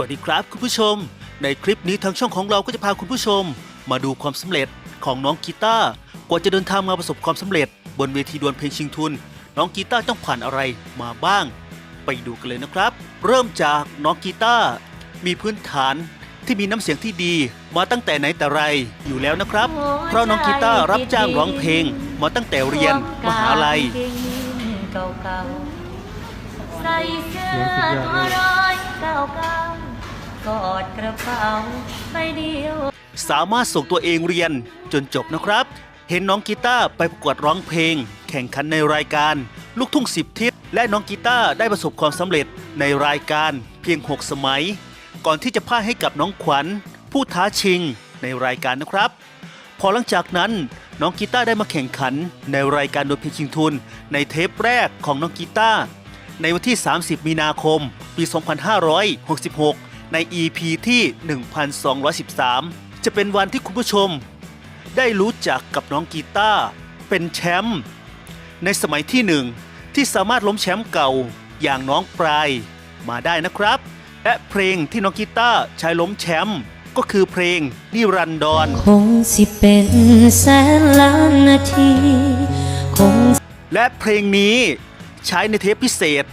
วัสดีครับคุณผู้ชม ในคลิปนี้ทางช่องของเราก็จะพาคุณผู้ชม มาดูความสำเร็จของน้องกีตาร์กว่าจะเดินทางมาประสบความสำเร็จ บนเวทีดวลเพลงชิงทุน น้องกีตาร์ต้องผ่านอะไรมาบ้าง ไปดูกันเลยนะครับ เริ่มจากน้องกีตาร์มีพื้นฐานที่มีน้ำเสียงที่ดีมาตั้งแต่ไหนแต่ไรอยู่แล้วนะครับ เพราะน้องกีตาร์รับจ้างร้องเพลง มาตั้งแต่เรียนมหาลัยใส่เสื้อร้อยเก่าๆ กอดกระเป๋าใบเดียว สามารถส่งตัวเองเรียนจนจบนะครับ เห็นน้องกีตาร์ไปประกวดร้องเพลง แข่งขันในรายการ ลูกทุ่งสิบทิศและน้องกีตาร์ได้ประสบความสำเร็จในรายการเพียง 6 สมัย ก่อนที่จะพ่ายให้กับน้องขวัญ ผู้ท้าชิงในรายการนะครับ พอหลังจากนั้นน้องกีตาร์ได้มาแข่งขันในรายการดวลเพลงชิงทุน ในเทปแรกของน้องกีตาร์ในวันที่ 30 มีนาคม ปี 2566 ใน EP ที่ 1213 จะเป็นวันที่คุณผู้ชม ได้รู้จักกับน้องกีตาร์เป็นแชมป์ในสมัยที่หนึ่งที่สามารถล้มแชมป์เก่าอย่างน้องปลายมาได้นะครับ และเพลงที่น้องกีตาร์ใช้ล้มแชมป์ก็คือเพลงนิรันดรคงสิเป็นแสนล้านนาทีคงและเพลงนี้ใช้ในเทปพิเศษ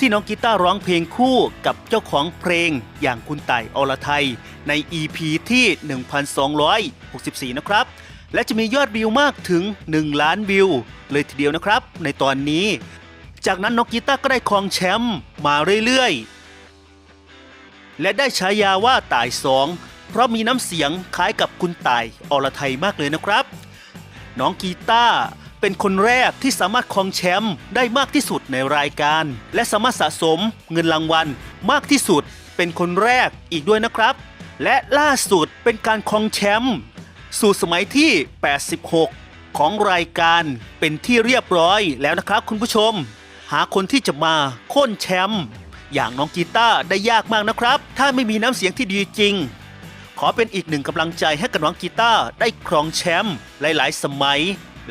ที่น้องกีตาร์ร้องเพลงคู่กับเจ้าของเพลงอย่างคุณไต่ายอรไทย ใน EP ที่ 1264 นะครับ และจะมียอดวิวมากถึง 1 ล้านวิว เลยทีเดียวนะครับ ในตอนนี้ จากนั้นน้องกีตาร์ก็ได้ครองแชมป์มาเรื่อยๆ และได้ฉายาว่าต่ายสองเพราะมีน้ำเสียงคล้ายกับคุณต่ายอรไทยมากเลยนะครับ น้องกีตาร์ เป็นคนแรกที่สามารถครองแชมป์ได้มากที่สุดในรายการ และสามารถสะสมเงินรางวัลมากที่สุด เป็นคนแรกอีกด้วยนะครับ และล่าสุดเป็นการครองแชมป์สู่สมัยที่ 86 ของรายการเป็นที่เรียบร้อยแล้วนะครับคุณผู้ชม หาคนที่จะมาโค่นแชมป์อย่างน้องกีตาร์ได้ยากมากนะครับ ถ้าไม่มีน้ำเสียงที่ดีจริง ขอเป็นอีกหนึ่งกำลังใจให้กับน้องกีตาร์ได้ครองแชมป์หลาย ๆ สมัย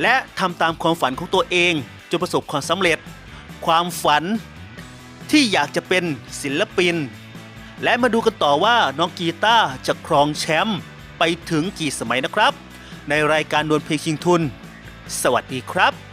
และทำตามความฝันของตัวเองจนประสบความสำเร็จ ความฝันที่อยากจะเป็นศิลปิน และมาดูกันต่อว่าน้องกีตาร์จะครองแชมป์ไปถึงกี่สมัยนะครับ ในรายการดวลเพลงชิงทุน สวัสดีครับ